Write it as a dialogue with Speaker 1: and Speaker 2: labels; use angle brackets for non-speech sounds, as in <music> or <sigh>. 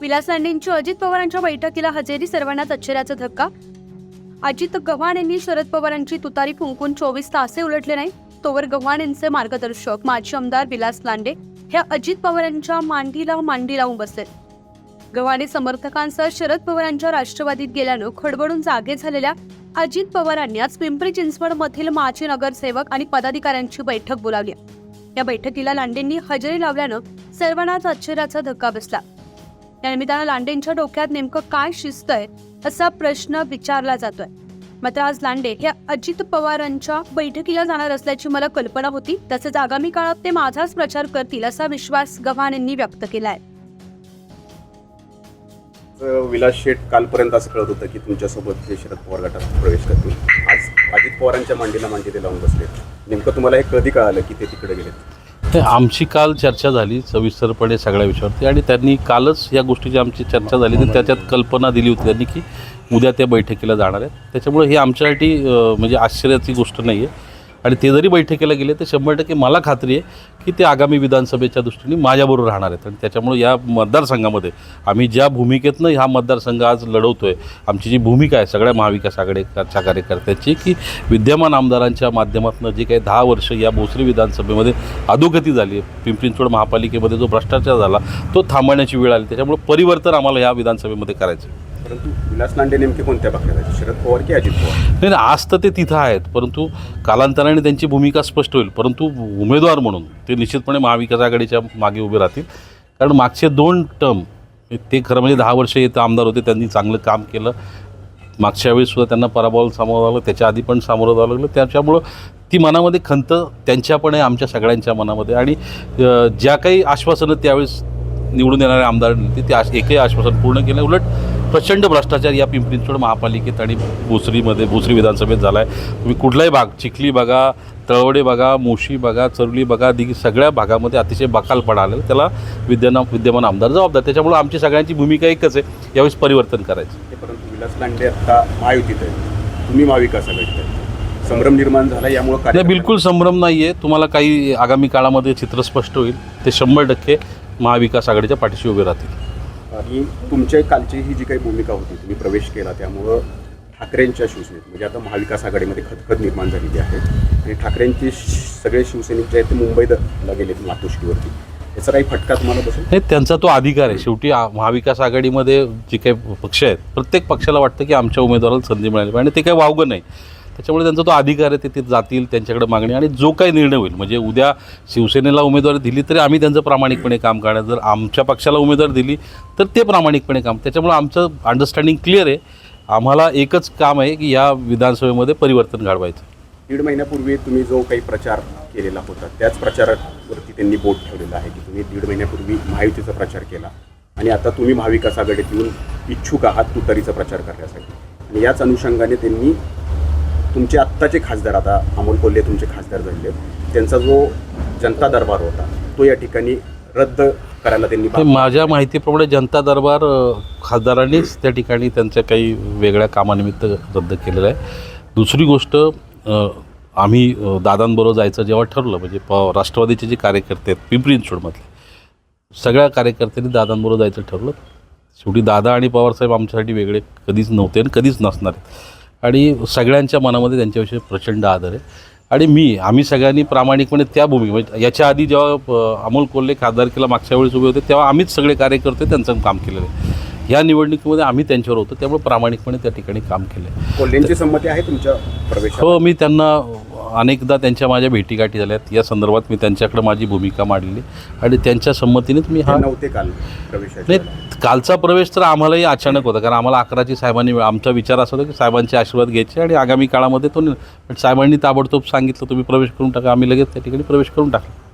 Speaker 1: विलास लांडेंची अजित पवारांच्या बैठकीला हजेरी सर्वांनाच आश्चर्याचा धक्का. अजित गव्हाण यांनी शरद पवारांची तुतारी फुंकून चोवीस तासे उलटले नाही तोवर गव्हाण यांचे मार्गदर्शक माजी आमदार विलास लांडे हे अजित पवारांच्या मांडीला मांडी लावून बसले. गव्हाणे समर्थकांसह शरद पवारांच्या राष्ट्रवादीत गेल्यानं खडबडून जागे झालेल्या अजित पवारांनी आज पिंपरी चिंचवड मधील माजी नगरसेवक आणि पदाधिकाऱ्यांची बैठक बोलावली. या बैठकीला लांडेंनी हजेरी लावल्यानं सर्वांनाच आश्चर्याचा धक्का बसला. या निमित्तानं लांडेंच्या डोक्यात नेमकं काय शिस्त आहे असा प्रश्न विचारला जातोय. मात्र आज लांडे हे अजित पवारांच्या बैठकीला जाणार असल्याची मला कल्पना होती. तसंच आगामी काळात ते माझाच प्रचार करतील असा विश्वास गव्हाण यांनी व्यक्त केला आहे
Speaker 2: विलास शेठ कालपर्यंत असं कळत होतं की तुमच्यासोबत ते शरद पवार गटात प्रवेश करतील. आज अजित पवारांच्या मांडीला मांडी ते लावून बसले नेमकं तुम्हाला हे कधी कळालं की ते तिकडे गेलेत? <laughs>
Speaker 3: आमची काल चर्चा झाली सविस्तरपणे सगळ्या विषयावरती आणि त्यांनी कालच या गोष्टीची आमची चर्चा झाली आणि त्याच्यात कल्पना दिली होती त्यांनी की उद्या त्या बैठकीला जाणार आहेत. त्याच्यामुळे ही आमच्यासाठी म्हणजे आश्चर्याची गोष्ट नाही आहे आणि ते जरी बैठकीला गेले तर शंभर टक्के मला खात्री आहे की ते आगामी विधानसभेच्या दृष्टीने माझ्याबरोबर राहणार आहेत आणि त्याच्यामुळे या मतदारसंघामध्ये आम्ही ज्या भूमिकेतनं हा मतदारसंघ आज लढवतो आहे आमची जी भूमिका आहे सगळ्या महाविकास आघाडीच्या कार्यकर्त्याची की विद्यमान आमदारांच्या माध्यमातून जी काही दहा वर्ष या भोसरी विधानसभेमध्ये अधोगती झाली आहे पिंपरी चिंचवड महापालिकेमध्ये जो भ्रष्टाचार झाला तो थांबवण्याची वेळ आली त्याच्यामुळे परिवर्तन आम्हाला या विधानसभेमध्ये करायचं आहे.
Speaker 2: परंतु विलास नांडे नेमके कोणत्या पक्षात आहेत? शरद पवार की अजित पवार?
Speaker 3: नाही नाही आज तर ते तिथं आहेत परंतु कालांतराने त्यांची भूमिका स्पष्ट होईल. परंतु उमेदवार म्हणून ते निश्चितपणे महाविकास आघाडीच्या मागे उभे राहतील. कारण मागचे दोन टर्म ते खरं म्हणजे दहा वर्ष येतं आमदार होते त्यांनी चांगलं काम केलं. मागच्या वेळेससुद्धा त्यांना पराभवाला सामोरं जावं लागलं त्याच्या आधी पण सामोरं जावं लागलं. त्याच्यामुळं ती मनामध्ये खंत त्यांच्या पण आहे आमच्या सगळ्यांच्या मनामध्ये. आणि ज्या काही आश्वासनं त्यावेळेस निवडून येणारे आमदार ते एकही आश्वासन पूर्ण केलं उलट प्रचंड भ्रष्टाचार या पिंपरी चिंचवड महापालिकेत आणि भोसरीमध्ये भोसरी विधानसभेत झाला आहे तुम्ही कुठलाही भाग चिखली बघा तळवडे बघा मोशी बघा चरली बघा दिघी सगळ्या भागामध्ये अतिशय बकालपणा आलेला त्याला विद्यमान विद्यमान आमदार जबाबदार त्याच्यामुळे आमची सगळ्यांची भूमिका एकच आहे. यावेळेस परिवर्तन करायचं.
Speaker 2: परंतु विलास लांडे आता महायुतीत आहेत. तुम्ही महाविकास आघाडीत आहे संभ्रम निर्माण झाला यामुळे
Speaker 3: नाही बिलकुल संभ्रम नाही आहे तुम्हाला काही आगामी काळामध्ये चित्र स्पष्ट होईल. ते शंभर टक्के महाविकास आघाडीच्या पाठीशी उभे राहतील.
Speaker 2: आणि तुमच्या कालची ही जी काही भूमिका होती तुम्ही प्रवेश केला त्यामुळं ठाकरेंच्या शिवसेनेत म्हणजे आता महाविकास आघाडीमध्ये खतखत निर्माण झालेली आहे. आणि ठाकरेंचे श- सगळे शिवसैनिक जे आहेत ते मुंबईला गेलेत मातोश्रीवरती याचा काही फटका तुम्हाला बसेल?
Speaker 3: नाही त्यांचा तो अधिकार आहे. शेवटी महाविकास आघाडीमध्ये जे काही पक्ष आहेत प्रत्येक पक्षाला वाटतं की आमच्या उमेदवाराला संधी मिळाली पाहिजे आणि ते काही वावगं नाही. त्याच्यामुळे त्यांचा तो अधिकार आहे ते ते जातील त्यांच्याकडे मागणी आणि जो काही निर्णय होईल म्हणजे उद्या शिवसेनेला उमेदवारी दिली तरी आम्ही त्यांचं प्रामाणिकपणे काम करणार. जर आमच्या पक्षाला उमेदवार दिली तर ते प्रामाणिकपणे काम त्याच्यामुळे आमचं अंडरस्टँडिंग क्लिअर आहे. आम्हाला एकच काम आहे की या विधानसभेमध्ये परिवर्तन घडवायचं.
Speaker 2: दीड महिन्यापूर्वी तुम्ही जो काही प्रचार केलेला होता त्याच प्रचारावरती त्यांनी बोट ठेवलेला आहे की तुम्ही दीड महिन्यापूर्वी महायुतीचा प्रचार केला. आणि आता तुम्ही महाविकास आघाडीत येऊन इच्छुक आहात तुतारीचा प्रचार करण्यासाठी. आणि याच अनुषंगाने त्यांनी तुमचे आत्ताचे खासदार आता अमोल कोल्हे तुमचे खासदार झाले त्यांचा जो जनता दरबार होता तो या ठिकाणी रद्द करायला त्यांनी
Speaker 3: माझ्या माहितीप्रमाणे जनता दरबार खासदारांनीच त्या ठिकाणी त्यांच्या काही वेगळ्या कामानिमित्त रद्द केलेलं आहे. दुसरी गोष्ट आम्ही दादांबरोबर जायचं जेव्हा ठरलं म्हणजे प राष्ट्रवादीचे जे कार्यकर्ते आहेत पिंपरी चिंचवडमधले सगळ्या कार्यकर्त्यांनी दादांबरोबर जायचं ठरलं शेवटी दादा आणि पवारसाहेब आमच्यासाठी वेगळे कधीच नव्हते आणि कधीच नसणार आहेत. आणि सगळ्यांच्या मनामध्ये त्यांच्याविषयी प्रचंड आदर आहे. आणि मी आम्ही सगळ्यांनी प्रामाणिकपणे त्या भूमिका म्हणजे याच्या आधी जेव्हा अमोल कोल्हे खासदारकीला मागच्या वेळेस उभे होते तेव्हा आम्हीच सगळे कार्यकर्ते त्यांचं काम केलेलं आहे. ह्या निवडणुकीमध्ये आम्ही त्यांच्यावर होतो त्यामुळे प्रामाणिकपणे त्या ठिकाणी काम केलं आहे
Speaker 2: कोल्हेंची संमती आहे तुमच्या प्रवेशात?
Speaker 3: हो मी त्यांना अनेकदा त्यांच्या माझ्या भेटीगाठी झाल्यात या संदर्भात मी त्यांच्याकडे माझी भूमिका मांडली आणि त्यांच्या संमतीनेच मी हा
Speaker 2: नव्हते काल प्रवेशाचे
Speaker 3: नाही कालचा प्रवेश तर आम्हालाही अचानक होता कारण आम्हाला अकराची साहेबांनी आमचा विचार असा होता की साहेबांचे आशीर्वाद घ्यायचे आणि आगामी काळामध्ये तो पण साहेबांनी ताबडतोब सांगितलं तुम्ही प्रवेश करून टाका आम्ही लगेच त्या ठिकाणी प्रवेश करून टाकला